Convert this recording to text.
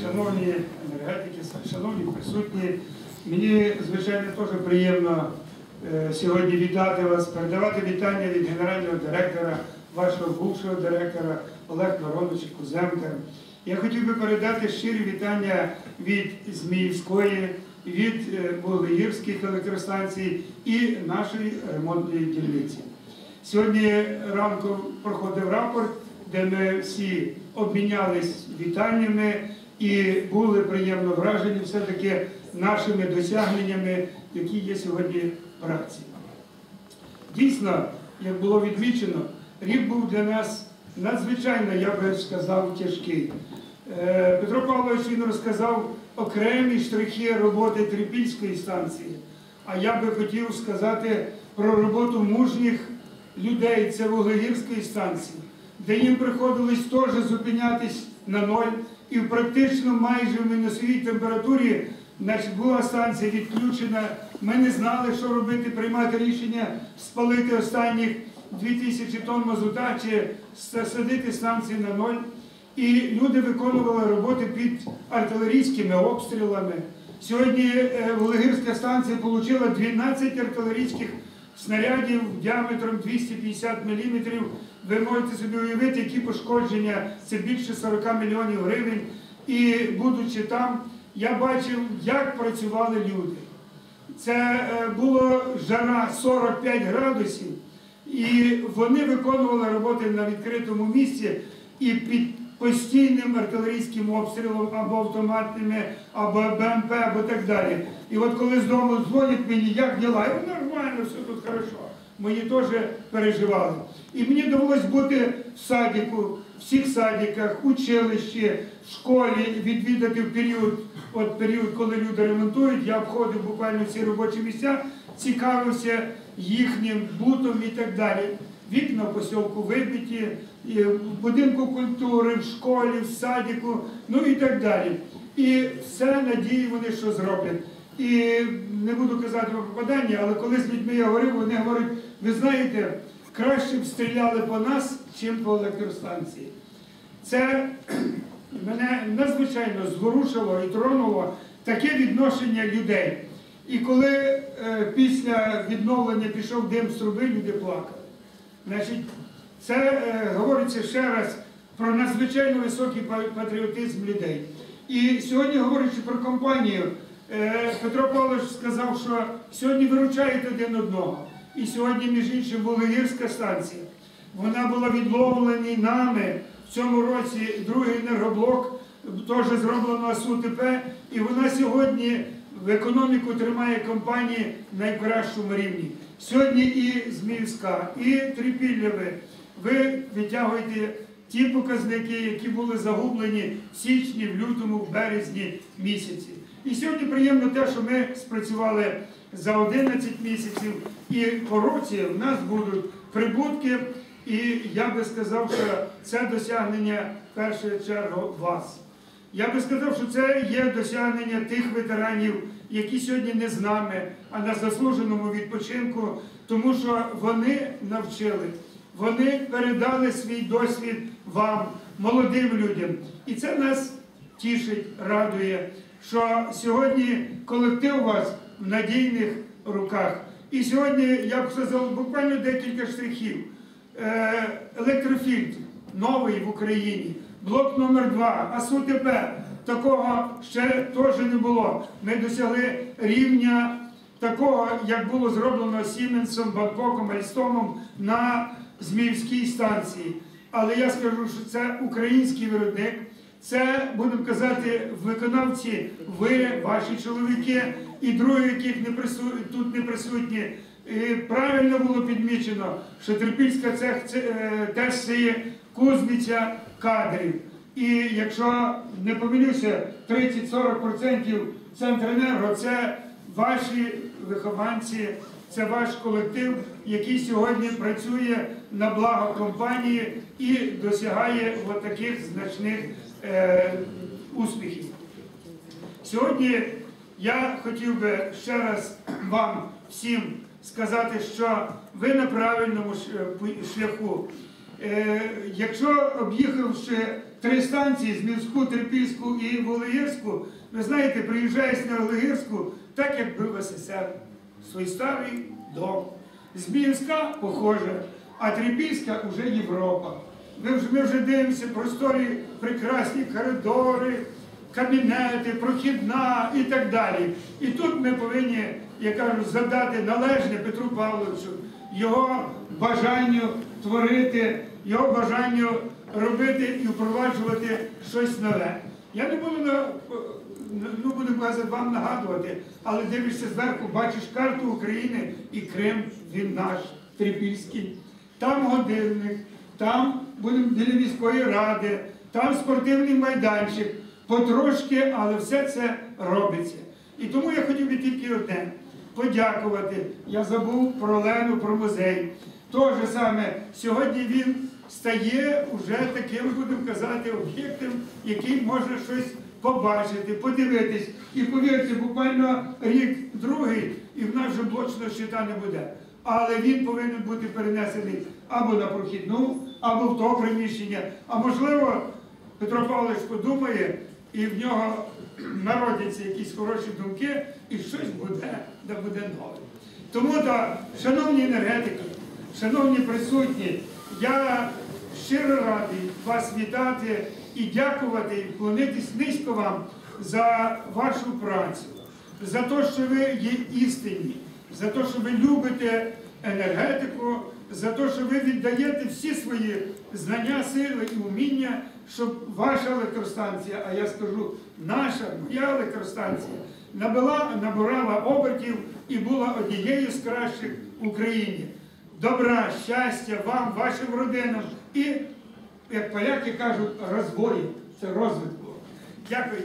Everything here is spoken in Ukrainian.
Шановні енергетики, шановні присутні, мені, звичайно, теж приємно е, сьогодні вітати вас, передавати вітання від генерального директора, вашого бувшого директора Олег Мироновича Кузенка. Я хотів би передати щирі вітання від Зміївської, від е, електростанцій і нашої ремонтної дільниці. Сьогодні ранком проходив рапорт, де ми всі обмінялись вітаннями і були приємно вражені все-таки нашими досягненнями, які є сьогодні в праці. Дійсно, як було відмічено, рік був для нас надзвичайно, я би сказав, тяжкий. Е, Петро Павлович він розказав окремі штрихи роботи Трипільської станції. А я би хотів сказати про роботу мужніх людей це Вуглегірської станції, де їм приходилось теж зупинятись на ноль, і практично майже в мінусовій температурі була станція відключена. Ми не знали, що робити, приймати рішення спалити останніх 2000 тонн мазута чи садити станцію на ноль. І люди виконували роботи під артилерійськими обстрілами. Сьогодні е, станція отримала 12 артилерійських снарядів діаметром 250 мм. Ви можете собі уявити, які пошкодження це більше 40 мільйонів гривень. І будучи там, я бачив, як працювали люди. Це е, було жара 45 градусів, і вони виконували роботи на відкритому місці і під постійним артилерійським обстрілом або автоматними, або БМП, або так далі. І от коли з дому дзвонять мені, як діла? Говорю, нормально, все тут хорошо. Мені теж переживали. І мені довелось бути в садіку, в всіх садиках, училищі, в школі, відвідати в період, от період, коли люди ремонтують. Я обходив буквально всі робочі місця, цікавився їхнім бутом і так далі. Вікна в посілку вибиті, і в будинку культури, в школі, в садіку, ну і так далі. І все надії вони, що зроблять. І не буду казати про попадання, але коли з людьми я говорив, вони говорять, ви знаєте, краще б стріляли по нас, чим по електростанції. Це мене надзвичайно зворушило і тронуло таке відношення людей. І коли е, після відновлення пішов дим з труби, люди плакали. Значить, це е, говориться ще раз про надзвичайно високий патріотизм людей. І сьогодні, говорячи про компанію, е, Петро Павлович сказав, що сьогодні виручають один одного. І сьогодні, між іншим, Волигірська станція. Вона була відловлена нами в цьому році другий енергоблок, теж зроблено АСУТП, і вона сьогодні в економіку тримає компанії на найкращому рівні. Сьогодні і Зміївська, і Трипіллєве, ви витягуєте ті показники, які були загублені в січні, в лютому, в березні місяці. І сьогодні приємно те, що ми спрацювали за 11 місяців, і по році в нас будуть прибутки. І я би сказав, що це досягнення в першу чергу вас. Я би сказав, що це є досягнення тих ветеранів, які сьогодні не з нами, а на заслуженому відпочинку, тому що вони навчили, вони передали свій досвід вам, молодим людям. І це нас тішить, радує, що сьогодні колектив у вас в надійних руках. І сьогодні, я б сказав, буквально декілька штрихів. Е, електрофільтр новий в Україні, блок номер 2 АСУТП. Такого ще теж не було. Ми досягли рівня такого, як було зроблено Сіменсом, Бангкоком, Альстомом на Зміївській станції. Але я скажу, що це український виробник, це, будемо казати, виконавці, ви, ваші чоловіки і другі, яких не прису... тут не присутні. І правильно було підмічено, що Трипільська цех це, е, теж це є кузниця кадрів. І якщо не помилюся, 30-40% Центренерго це ваші вихованці, це ваш колектив, який сьогодні працює на благо компанії і досягає таких значних е, успіхів. Сьогодні я хотів би ще раз вам всім сказати, що ви на правильному шляху. Е, якщо об'їхавши три станції з Мівську, Терпільську і Волоєрську, ви знаєте, приїжджаєш на Волоєрську, так як був СССР, свій старий дом. З Мівська похоже, а Трипільська вже Європа. Ми вже, ми вже дивимося просторі, прекрасні коридори, кабінети, прохідна і так далі. І тут ми повинні, я кажу, задати належне Петру Павловичу, його бажанню творити, його бажанню робити і впроваджувати щось нове. Я не буду ну, буду вам нагадувати, але дивишся зверху, бачиш карту України і Крим, він наш, Трипільський. Там годинник, там будемо біля міської ради, там спортивний майданчик. Потрошки, але все це робиться. І тому я хотів би тільки одне подякувати. Я забув про Лену, про музей. То же саме, сьогодні він стає уже таким, будемо казати, об'єктом, який можна щось побачити, подивитись. І повірте, буквально рік другий, і в нас вже блочного щита не буде. Але він повинен бути перенесений або на прохідну, або в то приміщення. А можливо, Петро Павлович подумає, і в нього народяться якісь хороші думки, і щось буде, де буде нове. Тому, так, шановні енергетики, шановні присутні, я щиро радий вас вітати і дякувати, вклонитись низько вам за вашу працю, за те, що ви є істинні, за те, що ви любите енергетику, за те, що ви віддаєте всі свої знання, сили і уміння, щоб ваша електростанція, а я скажу, наша, моя електростанція, набила, набирала обертів і була однією з кращих в Україні. Добра, щастя вам, вашим родинам і, як поляки кажуть, розвою, це розвитку. Дякую.